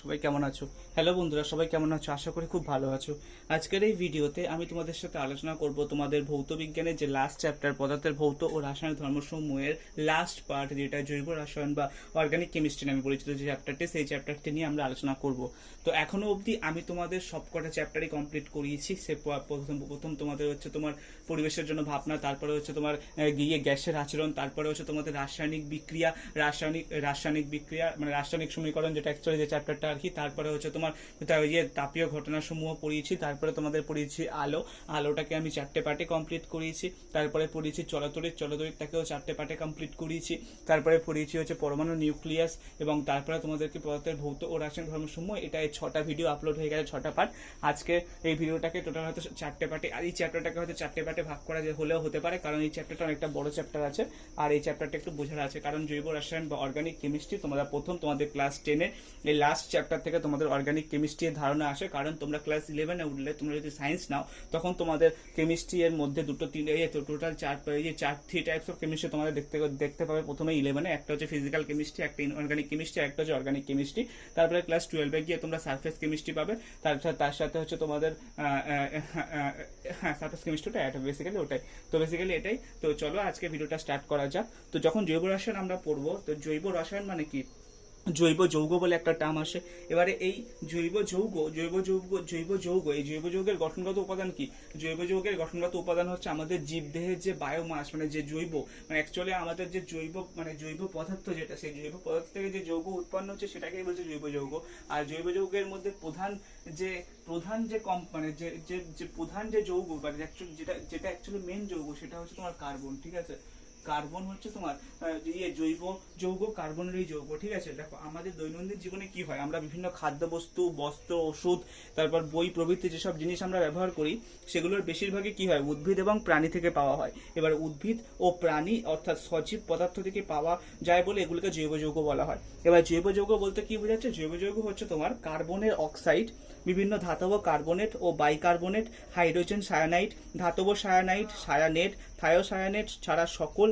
সবাই কেমন আছো? হ্যালো বন্ধুরা, সবাই কেমন আছো? আশা করি খুব ভালো আছো। আজকের এই ভিডিওতে আমি তোমাদের সাথে আলোচনা করব তোমাদের ভৌত বিজ্ঞানের যে লাস্ট চ্যাপ্টার পদার্থের ভৌত ও রাসায়নিক ধর্মসমূহের লাস্ট পার্ট যেটা জৈব রাসায়ন বা অর্গানিক কেমিস্ট্রি নামে পরিচিত যে চ্যাপ্টারটি সেই চ্যাপ্টারটি নিয়ে আমরা আলোচনা করব। তো এখনও অবধি আমি তোমাদের সবকটা চ্যাপ্টারই কমপ্লিট করিয়েছি। সে প্রথম প্রথম তোমাদের হচ্ছে তোমার পরিবেশের জন্য ভাবনা, তারপরে হচ্ছে তোমার গিয়ে গ্যাসের আচরণ, তারপরে হচ্ছে তোমাদের রাসায়নিক বিক্রিয়া, রাসায়নিক রাসায়নিক বিক্রিয়া মানে রাসায়নিক সমীকরণ যেটা অ্যাকচুয়ালি যে চ্যাপ্টারটা আর কি, তারপরে হচ্ছে তোমার ইয়ে তাপীয় ঘটনাসমূহ পড়িয়েছি, তারপরে তোমাদের পড়িয়েছি আলো, আলোটাকে আমি চারটে পার্টে কমপ্লিট করিয়েছি, তারপরে পড়িয়েছি চলাতরিত, চলাতরিতটাকেও চারটে পার্টে কমপ্লিট করিয়েছি, তারপরে পড়িয়েছি হচ্ছে পরমাণু নিউক্লিয়াস এবং তারপরে তোমাদেরকে পদার্থের ভৌত ও রাসায়নিক ধর্মসমূহ এটা এই ছটা ভিডিও আপলোড হয়ে গেছে, ছটা পার্ট আজকে এই ভিডিওটাকে টোটাল হয়তো চারটে পার্টে, আর এই চ্যাপ্টারটাকে হয়তো চারটে পার্টে ভাগ করা যে হলেও হতে পারে, কারণ এই চ্যাপ্টারটা অনেকটা বড় চ্যাপ্টার আছে, আর এই চ্যাপ্টারটা একটু বোঝার আছে, কারণ জৈব রসায়ন বা অর্গানিক কেমিস্ট্রি তোমরা প্রথম তোমাদের ক্লাস টেনে এই লাস্ট চ্যাপ্টার থেকে তোমাদের অর্গানিক কেমিস্ট্রির ধারণা আসে, কারণ তোমরা ক্লাস ইলেভেনে উঠলে, তোমরা যদি সায়েন্স নাও, তখন তোমাদের কেমিস্ট্রি এর মধ্যে দুটো তিন, এই টোটাল চার, এই চার থ্রি টাইপস অফ কেমিস্ট্রি তোমাদের দেখতে দেখতে পাবে প্রথমে ইলেভেনে একটা হচ্ছে ফিজিক্যাল কেমিস্ট্রি একটা অর্গানিক কেমিস্ট্রি একটা হচ্ছে অর্গানিক কেমিস্ট্রি তারপরে ক্লাস টুয়েলভে গিয়ে তোমরা সারফেস কেমিস্ট্রি পাবে, তার সাথে তার সাথে হচ্ছে তোমাদের হ্যাঁ সারফেস কেমিস্ট্রিটা এটা বেসিক্যালি ওটাই। তো বেসিক্যালি এটাই। তো চলো আজকে ভিডিওটা স্টার্ট করা যাক। তো যখন জৈব রসায়ন আমরা পড়ব, তো জৈব রসায়ন মানে কি? জৈব যৌগ বলে একটা টার্ম আসে। এবারে এই জৈব যৌগ জৈব যৌগ জৈব যৌগ, এই জৈব যৌগের গঠনগত উপাদান কি? জৈব যৌগের গঠনগত উপাদান হচ্ছে আমাদের জীবদেহের যে বায়োমাস মানে যে জৈব মানে অ্যাকচুয়ালি আমাদের যে জৈব মানে জৈব পদার্থ যেটা, সেই জৈব পদার্থ থেকে যে যৌগ উৎপন্ন হচ্ছে সেটাকেই বলছে জৈব যৌগ। আর জৈব যৌগের মধ্যে প্রধান যে প্রধান যে কম মানে যে যে প্রধান যে যৌগ মানে যেটা যেটা অ্যাকচুয়ালি মেন যৌগ, সেটা হচ্ছে তোমার কার্বন ঠিক আছে? কার্বন হচ্ছে তোমার ইয়ে জৈব, যৌগ কার্বনের এই যৌগ, ঠিক আছে? দেখো, আমাদের দৈনন্দিন জীবনে কি হয়? আমরা বিভিন্ন খাদ্যবস্তু, বস্ত্র, ওষুধ, তারপর বই প্রভৃতি যেসব জিনিস আমরা ব্যবহার করি, সেগুলোর বেশিরভাগই কি হয়? উদ্ভিদ এবং প্রাণী থেকে পাওয়া হয়। এবার উদ্ভিদ ও প্রাণী অর্থাৎ সজীব পদার্থ থেকে পাওয়া যায় বলে এগুলোকে জৈব যৌগ বলা হয়। এবার জৈব যৌগ বলতে কি বোঝাচ্ছে? জৈব যৌগ হচ্ছে তোমার কার্বনের অক্সাইড বিভিন্ন ধাতব কার্বনেট ও বাইকার্বনেট, হাইড্রোজেন সায়ানাইড, ধাতব সায়ানাইড, সায়ানেট, থায়োসায়ানেট ছাড়া সকল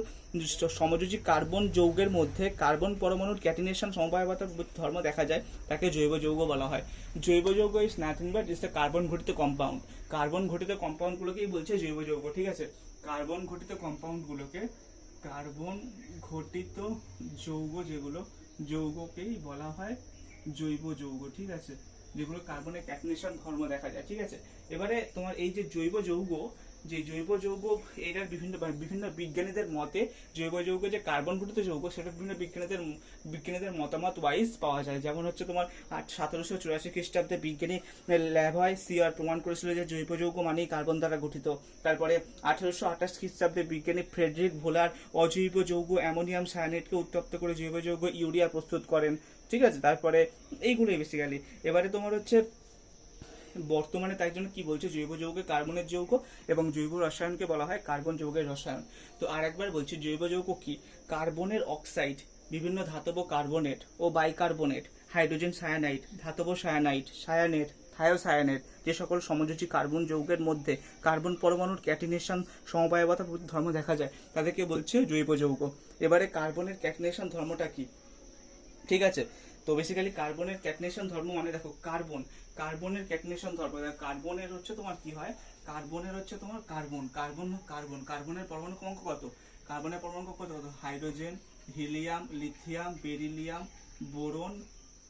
সমযোজী কার্বন যৌগের মধ্যে কার্বন পরমাণুর ক্যাটিনেশন সমবায়বতার ধর্ম দেখা যায়, তাকে জৈব যৌগ বলা হয়। জৈব যৌগ is nothing but is the carbon ঘটিত কম্পাউন্ড কার্বন ঘটিত কম্পাউন্ডগুলোকেই বলছে জৈব যৌগ, ঠিক আছে? কার্বন ঘটিত কম্পাউন্ডগুলোকে কার্বন ঘটিত যৌগ যেগুলো, যৌগকেই বলা হয় জৈব যৌগ, ঠিক আছে? যেগুলো কার্বনের ক্যাটিনেশন ধর্ম দেখা যায়, ঠিক আছে? এবারে তোমার এই যে জৈব যৌগ, যে জৈব যৌগ, এটার বিভিন্ন বিভিন্ন বিজ্ঞানীদের মতে জৈব যৌগ যে কার্বন ঘটিত যৌগ, সেটা বিভিন্ন বিজ্ঞানীদের বিজ্ঞানীদের মতামত ওয়াইজ পাওয়া যায়। যেমন হচ্ছে তোমার আট, সতেরোশো চুরাশি খ্রিস্টাব্দে বিজ্ঞানী ল্যাভয় সিআর প্রমাণ করেছিল যে জৈব যৌগ মানেই কার্বন দ্বারা গঠিত। তারপরে আঠারোশো আঠাশ খ্রিস্টাব্দে বিজ্ঞানী ফ্রেডরিক ভোলার অজৈব যৌগ অ্যামোনিয়াম সায়ানেটকে উত্তপ্ত করে জৈব যৌগ ইউরিয়া প্রস্তুত করেন। ঠিক আছে, তারপরে এইগুলোই বেসিক্যালি এবারে তোমার হচ্ছে, বর্তমানে তাই জন্য কি বলছে, জৈব যৌগে কার্বনের যৌগ এবং জৈব রসায়নকে বলা হয় কার্বন যৌগের রসায়ন। তো আরেকবার বলছি, জৈব যৌগ কি? কার্বনের অক্সাইড বিভিন্ন ধাতব কার্বনেট ও বাইকার্বনেট হাইড্রোজেন সায়ানাইড ধাতব সায়ানাইড সায়ানেট থায়োসায়ানেট যে সকল সমযোজী কার্বন যৌগের মধ্যে কার্বন পরমাণুর ক্যাটিনেশন সমবায়বতা ধর্ম দেখা যায়, তাদেরকে বলছে জৈব যৌগ। এবারে কার্বনের ক্যাটিনেশন ধর্মটা কি? ঠিক আছে? তো বেসিক্যালি কার্বনের ক্যাটনেশন ধর্ম মানে দেখো কার্বন কার্বনের ক্যাটনেশন ধর্ম। কার্বনের হচ্ছে তোমার কি হয়? কার্বনের হচ্ছে তোমার কার্বন কার্বন কার্বন কার্বনের পরমাণু কঙ্ক কত? কার্বনের পরমাণু কত? কত? Hydrogen helium lithium beryllium boron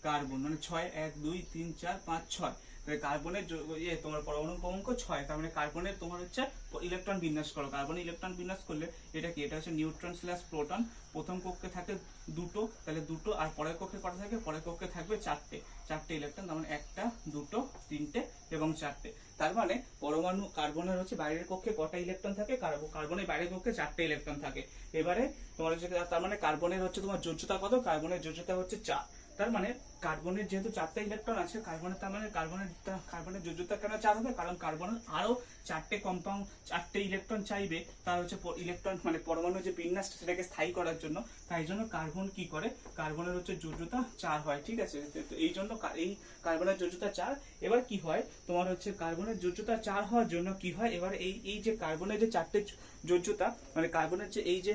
carbon মানে ছয়, এক, দুই, তিন, চার, পাঁচ, ছয়। কার্বনের ইয়ে তোমার পরমাণু ক্রমাঙ্ক ছয়, তার মানে কার্বনের তোমার হচ্ছে ইলেকট্রন বিন্যাস করো। কার্বনে ইলেকট্রন বিন্যাস করলে এটা কি? এটা হচ্ছে নিউট্রন স্ল্যাশ প্রোটন প্রথম কক্ষে থাকে দুটো, তাহলে দুটো আর পরের কক্ষে কটা থাকে? পরের কক্ষে থাকবে চারটে। চারটে ইলেকট্রন তার মানে একটা, দুটো, তিনটে এবং চারটে। তার মানে পরমাণু কার্বনের হচ্ছে বাইরের কক্ষে কটা ইলেকট্রন থাকে? কার্ব- কার্বনের বাইরের কক্ষে চারটে ইলেকট্রন থাকে। এবারে তোমার হচ্ছে, তার মানে কার্বনের হচ্ছে তোমার যোজ্যতা কত? কার্বনের যোজ্যতা হচ্ছে চার। তার মানে কার্বনের যেহেতু চারটে ইলেকট্রন আছে, কার্বনের তার মানে কার্বনের কার্বনের যোজ্যতা কেন চার হবে, কারণ কার্বনের আরও চারটে কম্পাউন্ড চারটে ইলেকট্রন চাইবে, তার হচ্ছে ইলেকট্রন মানে পরমাণু যে বিন্যাস, সেটাকে স্থায়ী করার জন্য। তাই জন্য কার্বন কি করে? কার্বনের হচ্ছে যোজ্যতা চার হয়, ঠিক আছে? তো এই জন্য এই কার্বনের যোজ্যতা চার। এবার কি হয়? তোমার হচ্ছে কার্বনের যোজ্যতা চার হওয়ার জন্য কি হয়? এবার এই এই যে কার্বনের যে চারটে যোজ্যতা মানে কার্বনের যে, এই যে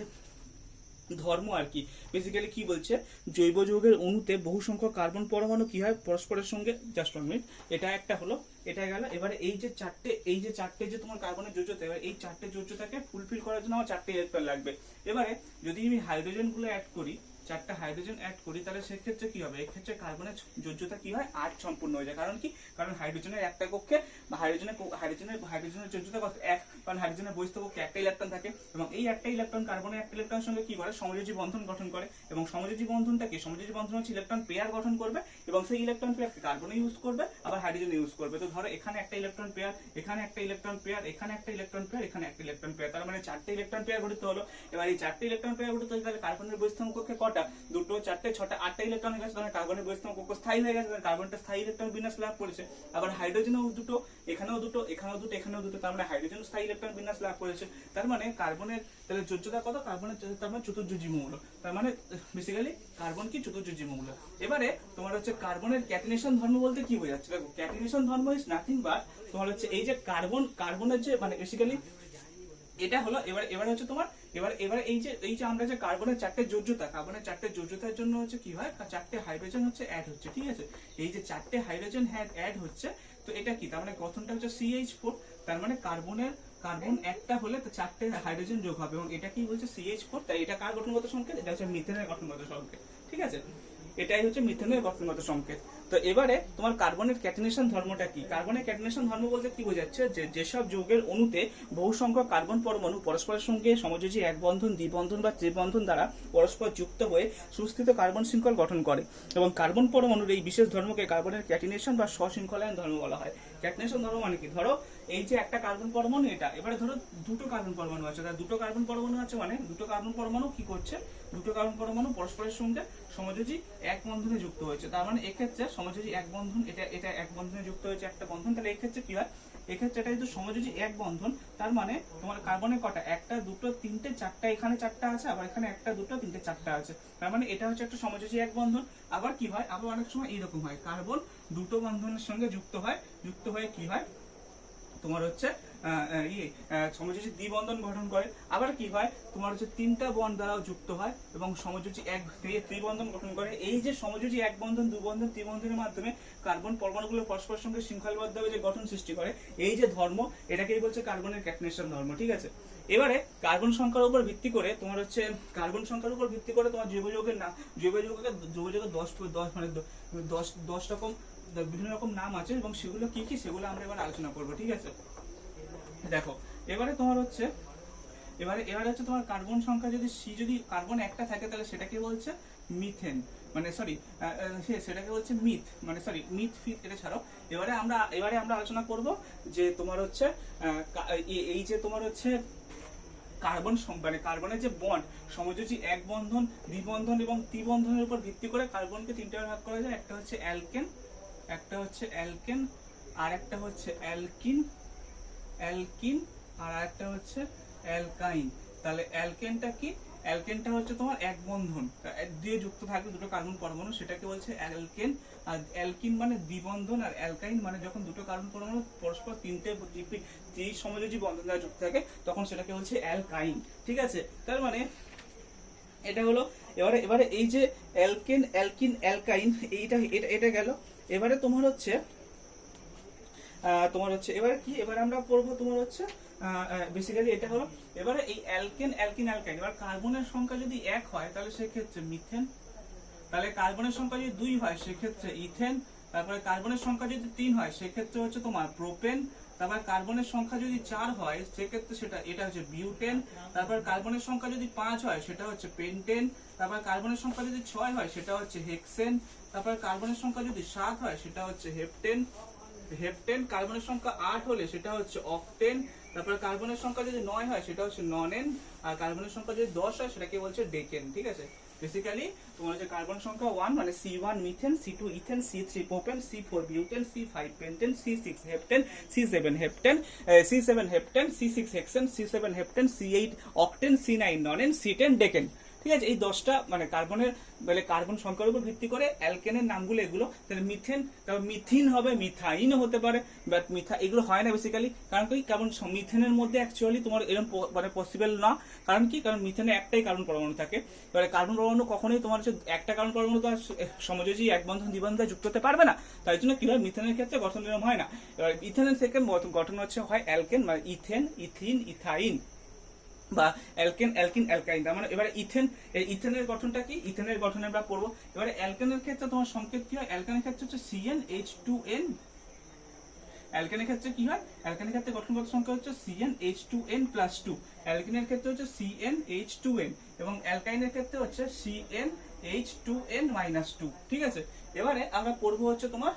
ধর্ম আর কি। বেসিক্যালি কি বলছে? জৈব যৌগের অণুতে বহু সংখ্যক কার্বন পরমাণু কি হয়? পরস্পরের সঙ্গে জাস্ট ওয়ান মিনিট এটা একটা হলো, এটা গেল, এবারে এই যে চারটে, এই যে চারটে যে তোমার কার্বনের যোজ্যতা, এবার এই চারটে যোজ্যতাকে ফুলফিল করার জন্য আমার চারটে হেল্পার লাগবে। এবারে যদি আমি হাইড্রোজেনগুলো অ্যাড করি চারটা হাইড্রোজেন অ্যাড করি, তাহলে সেক্ষেত্রে কি হবে? এক্ষেত্রে কার্বনের যোজ্যতা কি হয়? আট সম্পূর্ণ হয়ে যায়। কারণ কি? কারণ হাইড্রোজেনের একটা কক্ষে বা হাইড্রোজেনের হাইড্রোজেনের হাইড্রোজেনের যোজ্যতা কত? এক। কারণ হাইড্রোজেনের বহিস্থ কক্ষে একটা ইলেকট্রন থাকে এবং এই একটা ইলেকট্রন কার্বনের একটা ইলেকট্রনের সঙ্গে কি করে? সমযোজী বন্ধন গঠন করে এবং সমযোজী বন্ধনটাকে সমযোজী বন্ধন হচ্ছে ইলেকট্রন পেয়ার গঠন করবে এবং সেই ইলেকট্রন পেয়ারকে কার্বনে ইউজ করবে, আবার হাইড্রোজেন ইউজ করবে। তো ধরো এখানে একটা ইলেকট্রন পেয়ার এখানে একটা ইলেকট্রন পেয়ার এখানে একটা ইলেকট্রন পেয়ার এখানে একটা ইলেকট্রন পেয়ার তার মানে চারটে ইলেকট্রন পেয়ার গঠিত হলো। এবার এই চারটে ইলেকট্রন পেয়ার গঠিত হলে তাহলে কার্বনের বহিস্থ কক্ষে কটা? দুটো, চারটে, ছটা, আটটা ইলেকট্রন হয়ে গেছে, তাহলে কার্বনের বহিস্থ কক্ষ স্থায়ী হয়ে গেছে কার্বনটা স্থায়ী ইলেকট্রন বিন্যাস লাভ করেছে। আবার হাইড্রোজেনও দুটো, এখানেও দুটো এখানেও দুটো এখানেও দুটো, তার মানে হাইড্রোজেন স্থায়ী ইলেকট্রন বিন্যাস লাভ করেছে। তার মানে কার্বনের তাহলে যোজ্যতা কত? কার্বনের তার মানে চতুর্যুজি মৌল। তার মানে বেসিক্যালি কার্বন কি? চতুর্যুজি মৌল। এবারে, তোমার হচ্ছে কার্বনের ক্যাটিনেশন ধর্ম বলতে কি বোঝাচ্ছে? দেখো ক্যাটিনেশন ধর্ম ইজ নাথিং বাট তোমার হচ্ছে এই যে কার্বন কার্বনের যে মানে বেসিক্যালি এটা হলো, এবার এবার হচ্ছে তোমার এবার এবার এই যে এই যে আমরা যে কার্বনের চারটে যোজ্যতা কার্বনের চারটে যোজ্যতার জন্য হচ্ছে কি হয়? চারটে হাইড্রোজেন হচ্ছে অ্যাড হচ্ছে, ঠিক আছে? এই যে চারটে হাইড্রোজেন অ্যাড হচ্ছে, তো এটা কি? তার মানে গঠনটা হচ্ছে সিএইচ ফোর তার মানে কার্বনের কার্বন একটা হলে তো চারটে হাইড্রোজেন যোগ হবে, এবং এটা কি বলছে সিএইচ ফোর তাই এটা কার গঠনগত সংকেত? এটা হচ্ছে মিথেনের গঠনগত সংকেত, ঠিক আছে? এটাই হচ্ছে মিথেনের গঠনগত সংকেত। তো এবারে তোমার কার্বনের ক্যাটিনেশন ধর্মটা কি? কার্বনের ক্যাটিনেশন ধর্ম বলতে কি বোঝাচ্ছে? যে যেসব যৌগের অণুতে বহু সংখ্যক কার্বন পরমাণু পরস্পরের সঙ্গে সমযোজী এক বন্ধন দ্বিবন্ধন বা ত্রিবন্ধন দ্বারা পরস্পর যুক্ত হয়ে সুস্থিত কার্বন শৃঙ্খল গঠন করে। এবং কার্বন পরমাণুর এই বিশেষ ধর্মকে কার্বনের ক্যাটিনেশন বা স্বশৃঙ্খলায়ন ধর্ম বলা হয়। ক্যাটিনেশন ধর্ম মানে কি? ধরো, এই যে একটা কার্বন পরমাণু এটা, এবারে ধরো দুটো কার্বন পরমাণু আছে। তার দুটো কার্বন পরমাণু আছে মানে দুটো কার্বন পরমাণু কি করছে? দুটো কার্বন পরমাণু পরস্পরের সঙ্গে সমযোজী এক বন্ধনে যুক্ত হয়েছে। তার মানে এক্ষেত্রে সমযোজী এক বন্ধন, এটা এটা এক বন্ধনে যুক্ত হয়েছে একটা বন্ধন, তাহলে এক্ষেত্রে কি হয়? এক্ষেত্রে এটা যেহেতু সমযোজী এক বন্ধন, তার মানে তোমার কার্বনের কটা? একটা, দুটো, তিনটে, চারটা, এখানে চারটা আছে, আবার এখানে একটা, দুটো, তিনটে, চারটা আছে। তার মানে এটা হচ্ছে একটা সমযোজী এক বন্ধন। আবার কি হয়? আবার অনেক সময় এইরকম হয়। কার্বন দুটো বন্ধনের সঙ্গে যুক্ত হয়। যুক্ত হয়ে কি হয়? তোমার হচ্ছে ইয়ে সমযোজী দ্বিবন্ধন গঠন করে। আবার কি হয়? তোমার হচ্ছে তিনটা বন্ড দ্বারাও যুক্ত হয় এবং সমযোজী এক ত্রিবন্ধন গঠন করে। এই যে সমযোজী এক বন্ধন দুবন্ধন ত্রিবন্ধনের মাধ্যমে কার্বন পরমাণুগুলো পরস্পরের সঙ্গে শৃঙ্খলবদ্ধভাবে যে গঠন সৃষ্টি করে, এই যে ধর্ম, এটাকেই বলছে কার্বনের ক্যাটনেশন ধর্ম, ঠিক আছে? এবারে কার্বন সংখ্যার উপর ভিত্তি করে তোমার হচ্ছে, কার্বন সংখ্যার উপর ভিত্তি করে তোমার জৈব যৌগের নাম জৈব যৌগকে, জৈব যৌগের দশ দশ মানে দশ দশ রকম, বিভিন্ন রকম নাম আছে এবং সেগুলো কি কি সেগুলো আমরা এবার আলোচনা করব, ঠিক আছে? দেখো, এবারে তোমার হচ্ছে, এবারে এবারে হচ্ছে তোমার কার্বন সংখ্যা যদি সি যদি কার্বন একটা থাকে, তাহলে সেটাকে বলছে মিথেন মানে সরি সেটাকে বলছে মিথ মানে সরি মিথ ফিথ এটা ছাড়াও এবারে আমরা এবারে আমরা আলোচনা করব যে তোমার হচ্ছে এই- যে তোমার হচ্ছে কার্বন মানে কার্বনের যে বন্ড সমযোজী এক বন্ধন, দ্বিবন্ধন এবং ত্রিবন্ধনের উপর ভিত্তি করে কার্বনকে তিনটা ভাগ করা যায়। একটা হচ্ছে অ্যালকেন একটা হচ্ছে অ্যালকেন আর একটা হচ্ছে অ্যালকিন অ্যালকিন আর একটা হচ্ছে অ্যালকাইন। তাহলে অ্যালকেনটা কি? অ্যালকেনটা হচ্ছে তোমার এক বন্ধন। দিয়ে যুক্ত থাকবে দুটো কার্বন পরমাণু, সেটাকে বলছে অ্যালকেন। আর অ্যালকিন মানে দ্বিবন্ধন আর অ্যালকাইন মানে যখন দুটো কার্বন পরমাণু পরস্পর তিনটে ত্রি সমযোজী বন্ধন দ্বারা যুক্ত থাকে, তখন সেটাকে বলছে অ্যালকাইন। ঠিক আছে? তার মানে এটা হলো, এবারে এবারে এই যে অ্যালকেন, অ্যালকিন, অ্যালকাইন, এইটা, এটা এটা গেল। এবারে তোমার হচ্ছে তোমার হচ্ছে, এবারে কি? এবার আমরা পড়ব তোমার হচ্ছে বেসিক্যালি এটা হলো, এবারে এই অ্যালকেন অ্যালকিন অ্যালকাইন এবার কার্বনের সংখ্যা যদি এক হয়, তাহলে সেক্ষেত্রে মিথেন তাহলে কার্বনের সংখ্যা যদি দুই হয়, সেক্ষেত্রে ইথেন তারপরে কার্বনের সংখ্যা যদি তিন হয়, সেক্ষেত্রে হচ্ছে তোমার প্রোপেন তারপর কার্বনের সংখ্যা যদি চার হয়, সেক্ষেত্রে সেটা, এটা হচ্ছে বিউটেন তারপর কার্বনের সংখ্যা যদি পাঁচ হয়, সেটা হচ্ছে পেন্টেন তারপর কার্বনের সংখ্যা যদি ছয় হয়, সেটা হচ্ছে হেক্সেন তারপর কার্বনের সংখ্যা যদি সাত হয়, সেটা হচ্ছে হেপটেন হেপটেন কার্বনের সংখ্যা আট হলে সেটা হচ্ছে অকটেন তারপর কার্বনের সংখ্যা যদি নয় হয়, সেটা হচ্ছে ননেন আর কার্বনের সংখ্যা যদি দশ হয়, সেটাকে বলছে ডেকেন ঠিক আছে? বেসিক্যালি তোমার হচ্ছে কার্বন সংখ্যা ওয়ান মানে C one methane C two ethane C three propane C four butane C five pentane C six heptane C seven heptane C seven heptane C six hexane C seven heptane C eight octane C nine nonane C ten decane ঠিক আছে, এই দশটা মানে কার্বনের মানে carbon সংখ্যার উপর ভিত্তি করে অ্যালকেনের নামগুলো এগুলো, তাহলে মিথেন তারপর মিথিন হবে, মিথাইনও হতে পারে বাট মিথা, এগুলো হয় না বেসিক্যালি কারণ কি, কারণ মিথেনের মধ্যে অ্যাকচুয়ালি তোমার এরকম মানে পসিবল না, কারণ কি, কারণ মিথেনে একটাই কার্বন পরমাণু থাকে, এবারে কার্বন পরমাণু কখনোই তোমার হচ্ছে একটা কার্বন পরমাণু তো সমযোজী, এক বন্ধন দ্বিবন্ধে যুক্ত হতে পারবে না, তাই জন্য কি হয় মিথেনের ক্ষেত্রে গঠন এরকম হয় না, এবার ইথেনের থেকে গঠন হচ্ছে হয় অ্যালকেন মানে ইথেন, ইথিন, ইথাইন বা অ্যালকেন, অ্যালকিন, অ্যালকাইন, তার মানে এবারে ইথেন, এই ইথেনের গঠনটা কি? ইথেনের গঠন আমরা পড়ব। এবারে অ্যালকেনের ক্ষেত্রে তোমার সংকেত কি হয়? অ্যালকেনের ক্ষেত্রে হচ্ছে সিএন এইচ টু এন অ্যালকেনের ক্ষেত্রে কি হয়? অ্যালকেনের ক্ষেত্রে গঠনগত সংখ্যা হচ্ছে CN H two N plus two অ্যালকিনের ক্ষেত্রে হচ্ছে সিএন এইচ টু এন এবং অ্যালকাইনের ক্ষেত্রে হচ্ছে CN H two N minus two ঠিক আছে? এবারে আমরা পড়ব হচ্ছে তোমার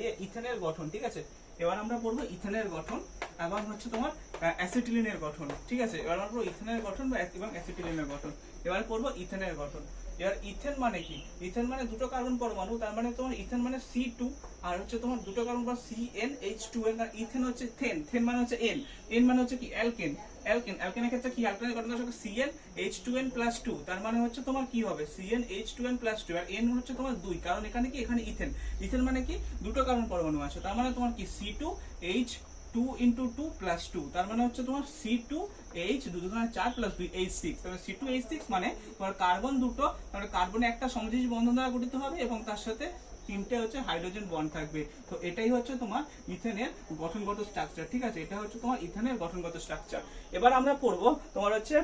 ইয়ে ইথেনের গঠন, ঠিক আছে? এবার আমরা পড়ব ইথেনের গঠন এবং হচ্ছে তোমার অ্যাসিটিলিনের গঠন, ঠিক আছে? এবার আমরা পড়ব ইথেনের গঠন বা এবং অ্যাসিটিলিনের গঠন। এবার পড়ব ইথেনের গঠন। এবার ইথেন মানে কি? ইথেন মানে দুটো কার্বন পরমাণু, তার মানে তোমার ইথেন মানে সি টু আর হচ্ছে তোমার দুটো কার্বন পর C N H two N আর ইথেন হচ্ছে থেন থেন মানে হচ্ছে এন এন মানে হচ্ছে কি? অ্যালকেন। অ্যালকেন অ্যালকেনের ক্ষেত্রে কি অ্যালকেনের গঠন সংখ্যা C N H two N plus two তার মানে হচ্ছে তোমার কি হবে? C N H two N plus two আর এন হচ্ছে তোমার দুই, কারণ এখানে কি? এখানে ইথেন। ইথেন মানে কি? দুটো কার্বন পরমাণু আছে। তার মানে তোমার কি? C two H two into two plus two তার মানে হচ্ছে তোমার সি টু এইচ দু দুগুণে চার প্লাস দুই এইচ সিক্স তাহলে সি টু এইচ সিক্স মানে তোমার কার্বন দুটো, তাহলে কার্বনে একটা সমযোজী বন্ধন দ্বারা গঠিত হবে এবং তার সাথে তিনটে হচ্ছে হাইড্রোজেন বন্ড থাকবে। তো এটাই হচ্ছে তোমার ইথেনের গঠনগত স্ট্রাকচার ঠিক আছে? এটা হচ্ছে তোমার ইথেনের গঠনগত স্ট্রাকচার এবার আমরা পড়ব তোমার হচ্ছে,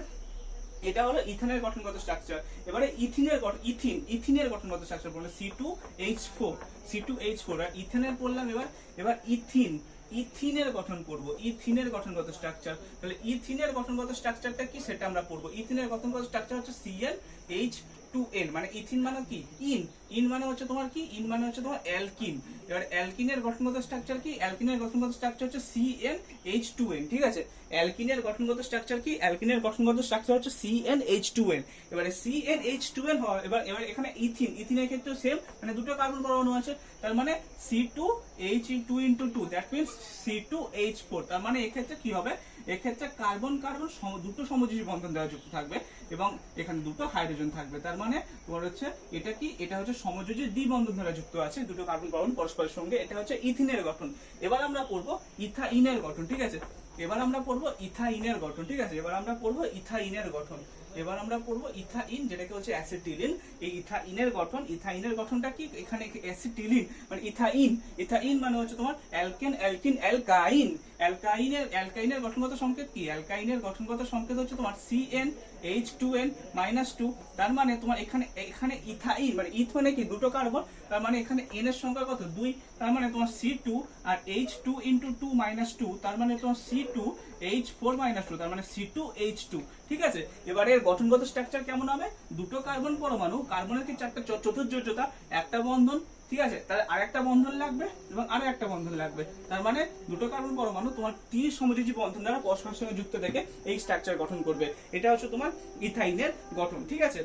এটা হলো ইথেনের গঠনগত স্ট্রাকচার এবারে ইথিনের ইথিন, ইথিনের গঠনগত স্ট্রাকচার বলল C two H four C two H four আর ইথেনের পড়লাম এবার এবার ইথিন, ইথিনের গঠন করব, ইথিনের গঠনগত স্ট্রাকচার তাহলে ইথিনের গঠনগত স্ট্রাকচারটা কি? সেটা আমরা পড়ব। ইথিনের গঠনগত স্ট্রাকচার হচ্ছে C N H two N মানে ইথিন মানে কি? ইন। ইন মানে হচ্ছে তোমার কি? ইন মানে হচ্ছে তোমার অ্যালকিন। এবার অ্যালকিনের গঠনগত স্ট্রাকচার কি? অ্যালকিনের গঠনগত স্ট্রাকচার হচ্ছে C N H two N ঠিক আছে? অ্যালকিনের গঠনগত স্ট্রাকচার কি? অ্যালকিনের গঠনগত স্ট্রাকচার হচ্ছে C N H two N এবারে C N H two N হয়, এবার এবার এখানে ইথিন। ইথিনের ক্ষেত্রে সেম মানে দুটো কার্বন পরমাণু আছে। তার মানে C two H two into two that means C two H four তার মানে এক্ষেত্রে কি হবে? এক্ষেত্রে কার্বন কার্বন দুটো সমযোজী বন্ধন দ্বারা যুক্ত থাকবে এবং এখানে দুটো হাইড্রোজেন থাকবে। তার মানে তোমার হচ্ছে এটা কি? এটা হচ্ছে সমযোজী দ্বিবন্ধন দ্বারা যুক্ত আছে, দুটো কার্বন কার্বন পরস্পরের সঙ্গে। এটা হচ্ছে ইথিনের গঠন। এবার আমরা পড়ব ইথাইনের গঠন, ঠিক আছে? এবার আমরা পড়ব ইথাইনের গঠন, ঠিক আছে? এবার আমরা পড়ব ইথাইনের গঠন। এবার আমরা পড়ব ইথাইন, যেটাকে হচ্ছে অ্যাসিটিলিন। এই ইথাইনের গঠন, ইথাইনের গঠনটা কি? এখানে অ্যাসিটিলিন? মানে ইথাইন। ইথাইন মানে হচ্ছে তোমার অ্যালকেন, অ্যালকিন, অ্যালকাইন। অ্যালকাইনের অ্যালকাইনের গঠনগত সংকেত কি? অ্যালকাইনের গঠনগত সংকেত হচ্ছে তোমার CN H two N minus two তার মানে তোমার এখানে এখানে ইথাইন মানে ইথ মানে কি, দুটো কার্বন, তার মানে এখানে এন এর সংখ্যা কত? দুই, তার মানে তোমার সি টু আর H two into two minus two তার মানে তোমার C two H four minus two তার মানে সি টু এইচ টু ঠিক আছে? এবারে এর গঠনগত স্ট্রাকচার কেমন হবে? দুটো কার্বন পরমাণু, কার্বনের কি চারটা চ- চতুর্যোজ্যতা একটা বন্ধন ঠিক আছে? তাহলে আরেকটা বন্ধন লাগবে এবং আরও একটা বন্ধন লাগবে। তার মানে দুটো কার্বন পরমাণু তোমার তিন সমযোজী বন্ধন দ্বারা পরস্পরের সঙ্গে যুক্ত থেকে এই স্ট্রাকচার গঠন করবে। এটা হচ্ছে তোমার ইথাইনের গঠন, ঠিক আছে?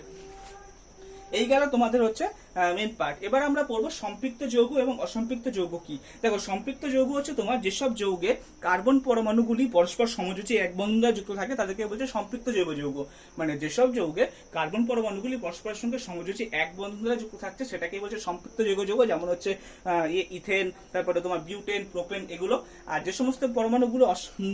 এই গেল তোমাদের হচ্ছে মেন পার্ট এবার আমরা পড়ব সম্পৃক্ত যৌগ এবং অসম্পৃক্ত যৌগ কি। দেখো, সম্পৃক্ত যৌগ হচ্ছে তোমার যেসব যৌগে কার্বন পরমাণুগুলি পরস্পর সমযোজী এক দ্বারা যুক্ত থাকে, তাদেরকে বলছে সম্পৃক্ত জৈব যৌগ। মানে যেসব যৌগে কার্বন পরমাণুগুলি পরস্পরের সঙ্গে সমযোজী এক দ্বারা যুক্ত থাকছে, সেটাকেই বলছে সম্পৃক্ত জৈব যৌগ, যেমন হচ্ছে ইয়ে ইথেন, তারপরে তোমার বিউটেন, প্রোপেন এগুলো। আর যে সমস্ত পরমাণুগুলো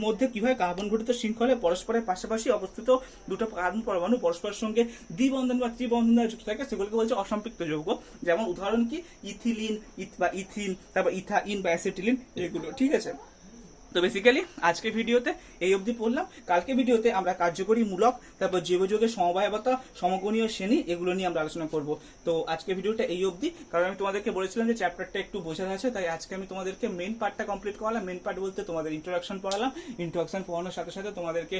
মধ্যে কি হয় কার্বন ঘটিত শৃঙ্খলে পরস্পরের পাশাপাশি অবস্থিত দুটো কার্বন পরমাণু পরস্পরের সঙ্গে দ্বিবন্ধন বা ত্রিবন্ধন যুক্ত থাকে সেগুলোকে বলছে অসম্পৃক্ত যৌগ। যেমন উদাহরণ কি? ইথিলিন, ইথ বা ইথিন তারপর ইথাইন বা অ্যাসিটিলিন, এগুলো, ঠিক আছে? তো বেসিক্যালি আজকে ভিডিওতে এই অবধি পড়লাম। কালকে ভিডিওতে আমরা কার্যকরী মূলক, তারপর জৈবযোগের সমবায়বতা সমগণীয় শ্রেণি এগুলো নিয়ে আমরা আলোচনা করব। তো আজকে ভিডিওটা এই অবধি। কারণ আমি তোমাদেরকে বলেছিলাম যে চ্যাপ্টারটা একটু বোঝা আছে, তাই আজকে আমি তোমাদেরকে মেন পার্টটা কমপ্লিট করালাম। মেন পার্ট বলতে তোমাদের ইন্ট্রোডাকশন পড়ালাম। ইন্ট্রোডাকশন পড়ানোর সাথে সাথে তোমাদেরকে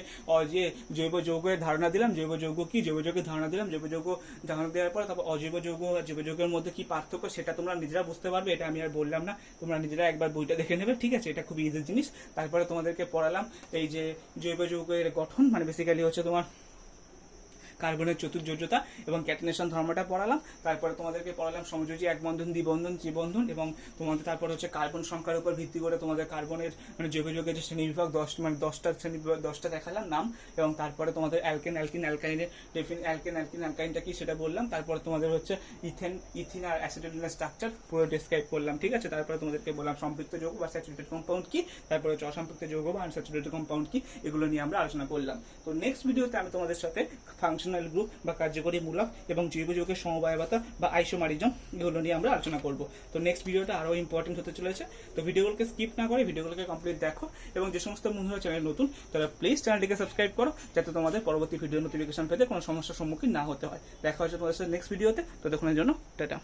যে জৈব যৌগের ধারণা দিলাম জৈব যৌগ কি? জৈব যৌগের ধারণা দিলাম। জৈব যৌগ ধারণা দেওয়ার পর তারপর অজৈব যৌগ আর জৈব যৌগের মধ্যে কি পার্থক্য সেটা তোমরা নিজেরা বুঝতে পারবে, এটা আমি আর বললাম না। তোমরা নিজেরা একবার বইটা দেখে নেবে, ঠিক আছে? এটা খুব ইজি জিনিস। তারপরে তোমাদেরকে পড়ালাম। এই যে জৈব যৌগের গঠন মানে বেসিক্যালি হচ্ছে তোমার কার্বনের চতুর্যোজ্যতা এবং ক্যাটিনেশন ধর্মটা পড়ালাম। তারপরে তোমাদেরকে পড়ালাম সমযোজী এক বন্ধন দ্বিবন্ধন ত্রিবন্ধন এবং তোমাদের তারপর হচ্ছে কার্বন সংখ্যার উপর ভিত্তি করে তোমাদের কার্বনের মানে যোগে যোগে যে শ্রেণীবিভাগ দশ মানে দশটা শ্রেণি দশটা দেখালাম নাম এবং তারপরে তোমাদের অ্যালকেন, অ্যালকিন, অ্যালকাইনের ডেফিন অ্যালকেন, অ্যালকিন, অ্যালকাইনটা কি সেটা বললাম। তারপরে তোমাদের হচ্ছে ইথেন, ইথিন আর অ্যাসিডোলিনের স্ট্রাকচার পুরো ডিসক্রাইব করলাম, ঠিক আছে? তারপরে তোমাদেরকে বললাম সম্পৃক্ত যৌগ বা স্যাচুরেটেড কম্পাউন্ড কি? তারপরে হচ্ছে অসম্পৃক্ত যৌগ বা আনস্যাচুরেটেড কম্পাউন্ড কি? এগুলো নিয়ে আমরা আলোচনা করলাম। তো নেক্সট ভিডিওতে আমি তোমাদের সাথে ফাংশনাল গ্রুপ বা কার্যকরী মূলক এবং জৈব যৌগের সমবায়বতা বা আইসোমারিজম, এগুলো নিয়ে আমরা আলোচনা করব। তো নেক্সট ভিডিওটা আরও ইম্পর্টেন্ট হতে চলেছে। তো ভিডিওগুলোকে স্কিপ না করে ভিডিওগুলোকে কমপ্লিট দেখো এবং যে সমস্ত বন্ধুরা চ্যানেল নতুন, তারা প্লিজ চ্যানেলটিকে সাবস্ক্রাইব করো, যাতে তোমাদের পরবর্তী ভিডিও নোটিফিকেশন পেতে কোনো সমস্যার সম্মুখীন না হতে হয়। দেখা হচ্ছে তোমাদের নেক্সট ভিডিওতে তো দেখুন জন্য, টাটা।